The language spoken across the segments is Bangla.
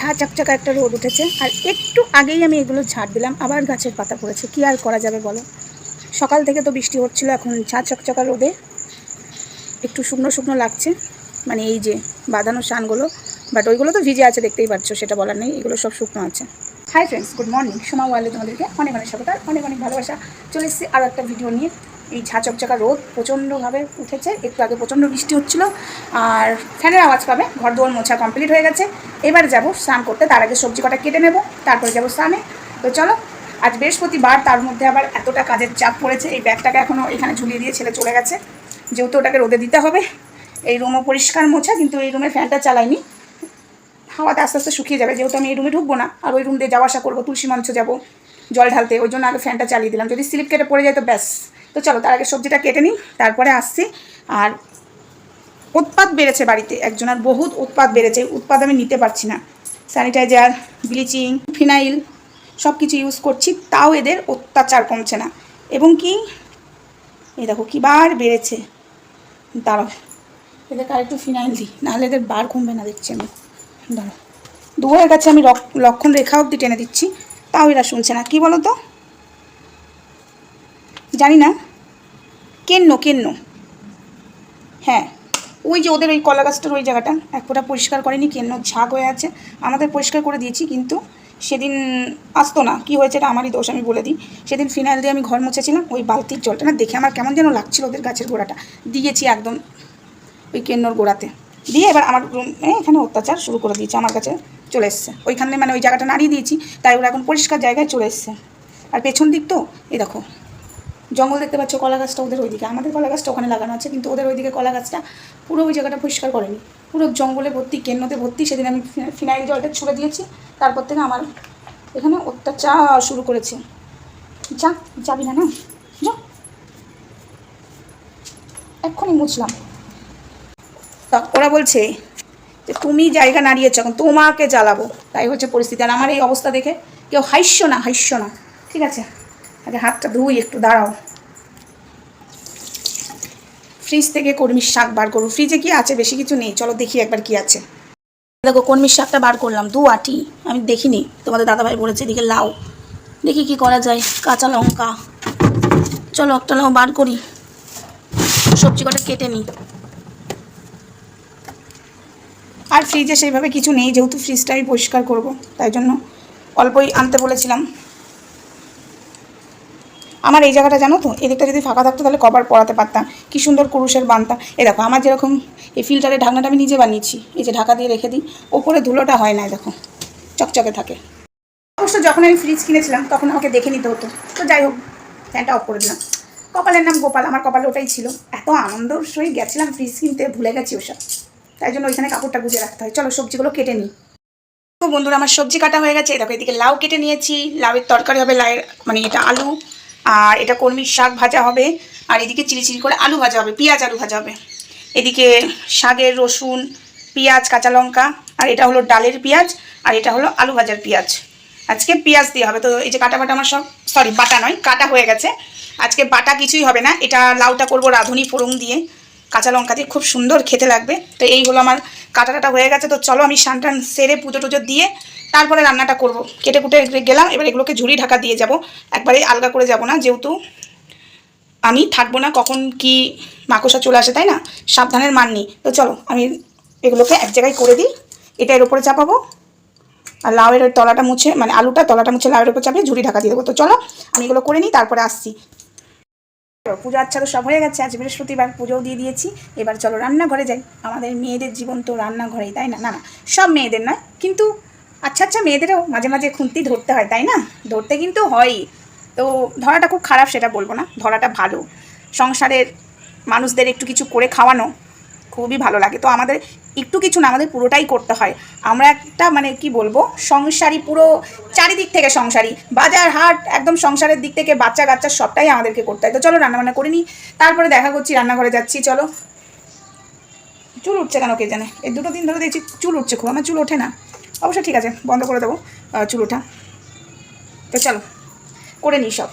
ঝাঁ চকচকা একটা রোদ উঠেছে। আর একটু আগেই আমি এগুলো ঝাড় দিলাম, আবার গাছের পাতা পড়েছে। কি আর করা যাবে বলো? সকাল থেকে তো বৃষ্টি হচ্ছিল, এখন ঝাঁ চকচকা রোদে একটু শুকনো শুকনো লাগছে। মানে এই যে বাঁধানো শানগুলো বাট ওইগুলো তো ভিজে আছে, দেখতেই পাচ্ছ, সেটা বলার নেই, এগুলো সব শুকনো আছে। Hi friends good morning Soma ওয়ালে তোমাদেরকে অনেক অনেক স্বাগত অনেক অনেক ভালোবাসা। চলে এসেছি আরও একটা ভিডিও নিয়ে। এই ঝাঁ চকচকা রোদ প্রচণ্ডভাবে উঠেছে। একটু আগে প্রচণ্ড বৃষ্টি হচ্ছিল আর ফ্যানের আওয়াজ পাবে। ঘর দুয়ার মোছা কমপ্লিট হয়ে গেছে। এবার যাব স্নান করতে। তার আগে সবজি কটা কেটে নেব। তারপরে যাব স্নানে। তো চলো, আজ বৃহস্পতিবার। তার মধ্যে আবার এতটা কাজের চাপ পড়েছে। এই ব্যাগটাকে এখনও এখানে ঝুলিয়ে দিয়ে ছেলে চলে গেছে। যেহেতু ওটাকে রোদে দিতে হবে, এই রুমও পরিষ্কার মোছা, কিন্তু এই রুমে ফ্যানটা চালাইনি। হাওয়াতে আস্তে আস্তে শুকিয়ে যাবে। যেহেতু আমি এই রুমে ঢুকবো না, আর ওই রুম দিয়ে যাওয়া আসা করব। তুলসী মঞ্চ যাব, জল ঢালতে। ওই জন্য আগে ফ্যানটা চালিয়ে দিলাম। যদি স্লিপ কেটে পড়ে যায় তো ব্যাস। তো চলো, তার আগে সবজিটা কেটে নিই, তারপরে আসছি। আর উৎপাত বেড়েছে বাড়িতে, একজনের বহুত উৎপাত বেড়েছে, উৎপাদ আমি নিতে পারছি না। স্যানিটাইজার, ব্লিচিং, ফিনাইল সব কিছু ইউজ করছি, তাও এদের অত্যাচার কমছে না। এবং কি? এই দেখো, কী বার বেড়েছে। দাঁড়াও, এদেরকে আরেকটু ফিনাইল দিই, নাহলে এদের বার কমবে না, দেখছি আমি। দাঁড়াও দুয়ারের কাছে আমি লক- লক্ষণ রেখা অব্দি টেনে দিচ্ছি, তাও এরা শুনছে না। কি বলো তো জানি না কেন্ন কেন্ন। হ্যাঁ ওই যে ওদের ওই কলা গাছটার ওই জায়গাটা, এক ফোঁটা পরিষ্কার করেনি, কেন্ন ঝাঁক হয়ে আছে। আমাদের পরিষ্কার করে দিয়েছি, কিন্তু সেদিন আসতো না। কি হয়েছে এটা আমারই দোষ, আমি বলে দিই। সেদিন ফিনাইল দিয়ে আমি ঘর মুছেছিলাম, ওই বালতির জলটা, না দেখে আমার কেমন যেন লাগছিল ওদের গাছের গোড়াটা। দিয়েছি একদম ওই কেন্নর গোড়াতে। দিয়ে এবার আমার রুম এখানে অত্যাচার শুরু করে দিয়েছে, আমার কাছে চলে এসছে। ওইখানে মানে ওই জায়গাটা নাড়িয়ে দিয়েছি, তাই ওরা এখন পরিষ্কার জায়গায় চলে এসছে। আর পেছন দিক তো, এই দেখো জঙ্গল দেখতে পাচ্ছ কলা গাছটা ওদের ওইদিকে। আমাদের কলা গাছটা ওখানে লাগানো আছে, কিন্তু ওদের ওইদিকে কলা গাছটা পুরো ওই জায়গাটা পরিষ্কার করেনি। পুরো জঙ্গলে ভর্তি কেন্নতে ভর্তি। সেদিন আমি ফিনাইল জলটা ছুড়ে দিয়েছি। তারপর থেকে আমার এখানে অত্যাচার শুরু করেছে। যা, যাবি না না? যা। এক্ষুনি মুছলাম। তা ওরা বলছে যে, তুমি জায়গা নাড়িয়েছ, এখন তোমাকে জ্বালাবো। তাই হচ্ছে পরিস্থিতি। আর আমার এই অবস্থা দেখে কেউ হাস্য না হাস্য না। ঠিক আছে? আগে হাতটা ধুই, একটু দাঁড়াও। ফ্রিজ থেকে কর্মীর শাক বার করব। ফ্রিজে কি আছে? বেশি কিছু নেই। চলো দেখি একবার কি আছে। দেখো কর্মীর শাকটা বার করলাম দু আটি। আমি দেখিনি। তোমাদের দাদাভাই বলেছে এদিকে লাউ দেখি কি করা যায়। কাঁচা লঙ্কা। চলো, একটা লাউ বার করি। সবজি কটা কেটে নিই। আর ফ্রিজে সেইভাবে কিছু নেই। যেহেতু ফ্রিজটা আমি পরিষ্কার করব, তাই জন্য অল্পই আনতে বলেছিলাম। আমার এই জায়গাটা জানো তো? এদিকটা যদি ফাঁকা থাকতো তাহলে কভার পরাতে পারতাম। কি সুন্দর কুরুষের বানতাম এ দেখো, আমার যেরকম এই ফিল্টারের ঢাকনাটা আমি নিজে বানিয়েছি। এই যে ঢাকা দিয়ে রেখে দিই। ওপরে ধুলোটা হয় না দেখো। চকচকে থাকে। অবশ্য যখন আমি ফ্রিজ কিনেছিলাম, তখন আমাকে দেখে নিতে হতো। তো যাই হোক ফ্যানটা অফ করে দিলাম। কপালের নাম গোপাল, আমার কপালে ওটাই ছিল। এত আনন্দর সই গেছিলাম ফ্রিজ কিনতে, ভুলে গেছি ওসব। তাই জন্য ওইখানে কাপড়টা গুজে রাখতে হয়। চলো, সবজিগুলো কেটে নিই। তো বন্ধুরা, আমার সবজি কাটা হয়ে গেছে। দেখো, এদিকে লাউ কেটে নিয়েছি। লাউয়ের তরকারি হবে লাউয়ের মানে এটা আলু। আর এটা কর্মীর শাক ভাজা হবে। আর এদিকে চিলি করে আলু ভাজা হবে, পেঁয়াজ আলু ভাজা হবে। এদিকে শাকের রসুন, পেঁয়াজ, কাঁচা লঙ্কা, আর এটা হলো ডালের পেঁয়াজ, আর এটা হলো আলু ভাজার পেঁয়াজ। আজকে পেঁয়াজ দিয়ে হবে, তো এই যে কাটা বাটা আমার সব সরি বাটা নয়, কাটা হয়ে গেছে। আজকে বাটা কিছুই হবে না, এটা লাউটা করব রাঁধুনি ফোড়ন দিয়ে। কাঁচা লঙ্কা দিয়ে খুব সুন্দর খেতে লাগবে। তো এই হলো আমার কাটা কাটা হয়ে গেছে, তো চলো আমি সান টান সেরে পুজো টুজো দিয়ে তারপরে রান্নাটা করব। কেটে কুটে গেলাম, এবার এগুলোকে ঝুড়ি ঢাকা দিয়ে যাব। একবারে আলগা করে যাব না, যেহেতু আমি থাকব না, কখন কি মাকসা চলে আসে, তাই না? সাবধানের মান নেই। তো চলো, আমি এগুলোকে এক জায়গায় করে দিই। এটা এর উপরে চাপাবো। আর লাউয়ের তলাটা মুছে মানে আলুটা তলাটা মুছে লাউয়ের উপর চাপিয়ে ঝুড়ি ঢাকা দিয়ে দেবো। তো চলো, আমি এগুলো করে নিই, তারপরে আসছি। পুজো আচ্ছা তো সব হয়ে গেছে, আজ বৃহস্পতিবার পুজোও দিয়ে দিয়েছি। এবার চলো রান্নাঘরে যাই। আমাদের মেয়েদের জীবন তো রান্নাঘরেই, তাই না? না না, সব মেয়েদের নয়, কিন্তু আচ্ছা আচ্ছা মেয়েদেরও মাঝে মাঝে খুন্তি ধরতে হয়, তাই না? ধরতে কিন্তু হয়ই। তো ধরাটা খুব খারাপ, সেটা বলব না। ধরাটা ভালো। সংসারের মানুষদের একটু কিছু করে খাওয়ানো খুবই ভালো লাগে। তো আমাদের একটু কিছু না, আমাদের পুরোটাই করতে হয়। আমরা একটা মানে কি বলব সংসারী পুরো চারিদিক থেকে সংসারী বাজার, হাট, একদম সংসারের দিক থেকে বাচ্চা কাচ্চা সবটাই আমাদেরকে করতে হয়। তো চলো, রান্নাবান্না করে নিই। তারপরে দেখা করছি, রান্নাঘরে যাচ্ছি, চলো। চুল উঠছে কেন কে জানে? এই দুটো দিন ধরে দেখছি চুল উঠছে খুব। আমার চুল ওঠে না। অবশ্য ঠিক আছে, বন্ধ করে দেবো চুলোটা। চুল তো চলো, করে নিই সব।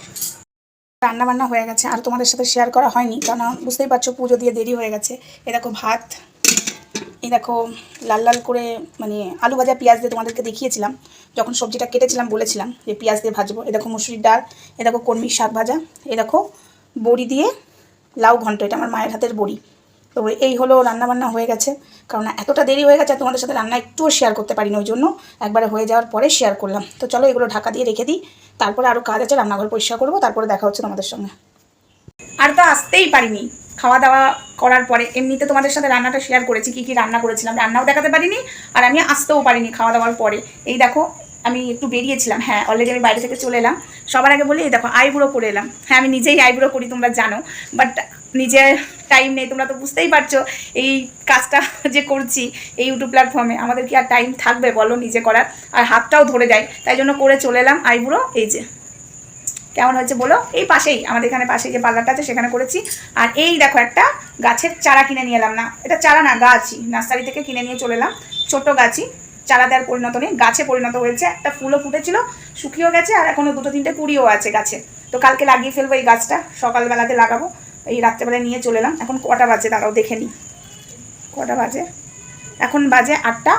রান্না বান্না হয়ে গেছে, আর তোমাদের সাথে শেয়ার করা হয়নি কারণ বুঝতেই পারছ পুজো দিয়ে দেরি হয়ে গেছে। এ দেখো ভাত, এই দেখো লাল লাল করে মানে আলু ভাজা পেঁয়াজ দিয়ে তোমাদেরকে দেখিয়েছিলাম। যখন সবজিটা কেটেছিলাম, বলেছিলাম যে পেঁয়াজ দিয়ে ভাজবো। এ দেখো মুসুরির ডাল এ দেখো কর্মীর শাক ভাজা এ দেখো বড়ি দিয়ে লাউ ঘন্ট, এটা আমার মায়ের হাতের বড়ি। তো এই হলো রান্নাবান্না হয়ে গেছে। কারণ এতটা দেরি হয়ে গেছে, তোমাদের সাথে রান্না একটুও শেয়ার করতে পারিনি ওই জন্য। একবারে হয়ে যাওয়ার পরে শেয়ার করলাম। তো চলো এগুলো ঢাকা দিয়ে রেখে দিই। তারপরে আরও কাজ আছে, রান্নাঘর পরিষ্কার করব, তারপরে দেখা হচ্ছে তোমাদের সঙ্গে। আর তো আসতেই পারিনি। খাওয়া দাওয়া করার পরে এমনিতে তোমাদের সাথে রান্নাটা শেয়ার করেছি, কী কী রান্না করেছিলাম, রান্নাও দেখাতে পারিনি, আর আমি আসতেও পারিনি খাওয়া দাওয়ার পরে। এই দেখো, আমি একটু বেরিয়েছিলাম হ্যাঁ অলরেডি আমি বাইরে থেকে চলে এলাম। সবার আগে বলি, এই দেখো, আইব্রো করে এলাম। হ্যাঁ আমি নিজেই আইব্রো করি, তোমরা জানো। বাট নিজের টাইম নেই, তোমরা তো বুঝতেই পারছ, এই কাজটা যে করছি এই ইউটিউব প্ল্যাটফর্মে আমাদের কি আর টাইম থাকবে বলো নিজে করার? আর হাতটাও ধরে যায়, তাই জন্য করে চলে এলাম আইবুড়ো এই যে। কেমন হয়েছে বলো? এই পাশেই, আমাদের এখানে পাশেই যে পার্লারটা আছে, সেখানে করেছি। আর এই দেখো একটা গাছের চারা কিনে নিয়ে এলাম না, এটা চারা না, গাছই। নার্সারি থেকে কিনে নিয়ে চলে এলাম, ছোটো গাছই। চারা দেওয়ার পরিণত নেই, গাছে পরিণত হয়েছে, একটা ফুলও ফুটেছিল, শুকিয়েও গেছে, আর এখনও দুটো তিনটে কুড়িও আছে গাছে। তো কালকে লাগিয়ে ফেলব এই গাছটা, সকালবেলাতে লাগাবো। এই রাত্রেবেলায় নিয়ে চলে এলাম। এখন কটা বাজে দাঁড়াও, দেখে নিই কটা বাজে? এখন বাজে আটটা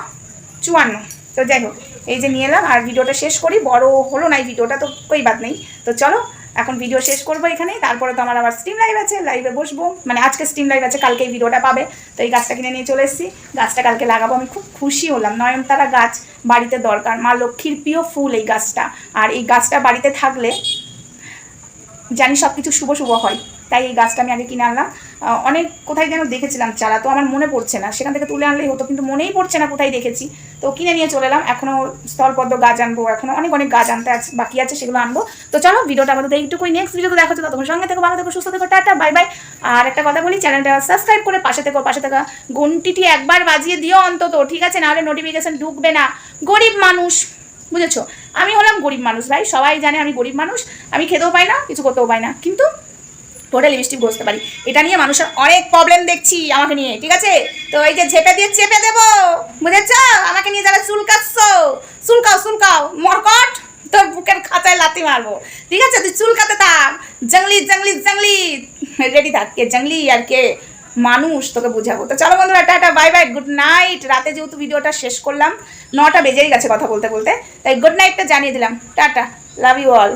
চুয়ান্ন। তো যাই হোক, এই যে নিয়ে এলাম আর ভিডিওটা শেষ করি। বড় হলো না এই ভিডিওটা, তো কই বাদ নেই। তো চলো, এখন ভিডিও শেষ করব এখানেই। তারপরে তো আমার আবার স্ট্রিম লাইভ আছে লাইভে বসবো। মানে আজকে স্ট্রিম লাইভ আছে, কালকে এই ভিডিওটা পাবে। তো এই গাছটা কিনে নিয়ে চলে এসেছি। গাছটা কালকে লাগাবো। আমি খুব খুশি হলাম। নয়নতারা গাছ বাড়িতে দরকার, মা লক্ষ্মীর প্রিয় ফুল এই গাছটা। আর এই গাছটা বাড়িতে থাকলে জানি সব কিছু শুভ শুভ হয়। তাই এই গাছটা আমি আগে কিনে আনলাম। অনেক কোথায় যেন দেখেছিলাম চারা, তো আমার মনে পড়ছে না। সেখান থেকে তুলে আনলেই হতো, কিন্তু মনেই পড়ছে না কোথায় দেখেছি। তো কিনে নিয়ে চলে এলাম, এখনও স্থলপদ্ম গাছ আনব, এখনও অনেক অনেক গাছ আনতে আছে, বাকি আছে সেগুলো আনব। তো চলো, ভিডিওটা আমাদের এইটুকুই নেক্সট ভিডিওতে দেখা হচ্ছে, ততক্ষণ সঙ্গে থেকে, ভালো থেকো, সুস্থ থেকো, টাটা বাই বাই আর একটা কথা বলি চ্যানেলটা সাবস্ক্রাইব করে পাশে থেকো, পাশে থাকা ঘন্টিটি একবার বাজিয়ে দিও অন্তত, ঠিক আছে? নাহলে নোটিফিকেশান ঢুকবে না। গরিব মানুষ, বুঝেছ? আমি হলাম গরিব মানুষ, ভাই। সবাই জানে আমি গরিব মানুষ, আমি খেতেও পাই না, কিছু করতেও পাই না। কিন্তু টোটাল লিপস্টিক বসতে পারি। এটা নিয়ে মানুষের অনেক প্রবলেম দেখছি আমাকে নিয়ে, ঠিক আছে? তো এই যে ঝেপে দিয়ে চেপে দেবো, বুঝেছ? আমাকে নিয়ে যারা চুলকাচ্ছ, চুলকাও চুলকাও, মরকট, তোর বুকের খাঁচায় লাথি মারবো। ঠিক আছে? তুই চুলকাতে থাক। জঙ্গলি জঙ্গলি জঙ্গলি। রেডি থাক। কে জঙ্গলি আর কে মানুষ, তোকে বুঝাবো। তো চলো বন্ধুরা, tata bye bye good night রাতে যেহেতু ভিডিওটা শেষ করলাম, নটা বেজেই গেছে কথা বলতে বলতে। তাই গুড নাইটটা জানিয়ে দিলাম। Tata love you all